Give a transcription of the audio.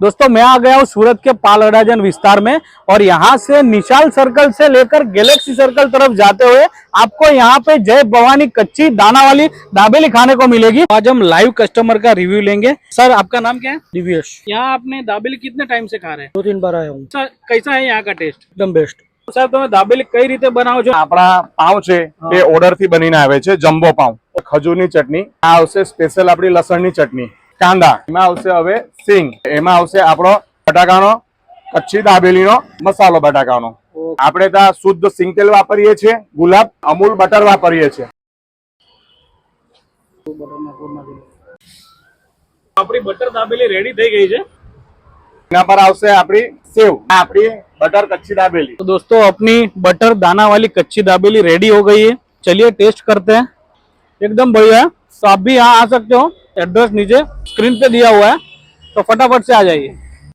दोस्तों मैं आ गया हूँ सूरत के पाल अडाजन विस्तार में और यहाँ से निशाल सर्कल से लेकर गैलेक्सी सर्कल तरफ जाते हुए आपको यहाँ पे जय भवानी कच्ची दाना वाली दाबेली खाने को मिलेगी आज हम लाइव कस्टमर का रिव्यू लेंगे सर आपका नाम क्या है दिव्यश यहाँ आपने दाबेली कितने टाइम से खा रहे हैं दो तीन बार आया हूँ सर कैसा है यहाँ का टेस्ट एकदम बेस्ट સાહેબ તમે દાબેલી કઈ રીતે બનાવો છો આપણા પાઉં છે એ ઓર્ડર થી બનીને આવે છે જમ્બો પાઉં ખજૂરની ચટણી આ આવશે સ્પેશિયલ આપણી લસણની ચટણી કાંદા એમાં આવશે હવે સિંગ એમાં આવશે આપણો બટાકાનો કચ્છી દાબેલીનો મસાલો બટાકાનો આપણે ત્યાં શુદ્ધ સિંગ તેલ વાપરીએ છીએ ગુલાબ અમૂલ બટર વાપરીએ છીએ આપણી બટર દાબેલી રેડી થઈ ગઈ છે એના પર આવશે આપણી સેવ આ આપણી બટર કચ્છી દાબેલી तो दोस्तों अपनी बटर दाना वाली कच्ची दाबेली रेडी हो गई है चलिए टेस्ट करते हैं एकदम बढ़िया है तो आप भी यहाँ आ सकते हो एड्रेस नीचे स्क्रीन पे दिया हुआ है तो फटाफट से आ जाइए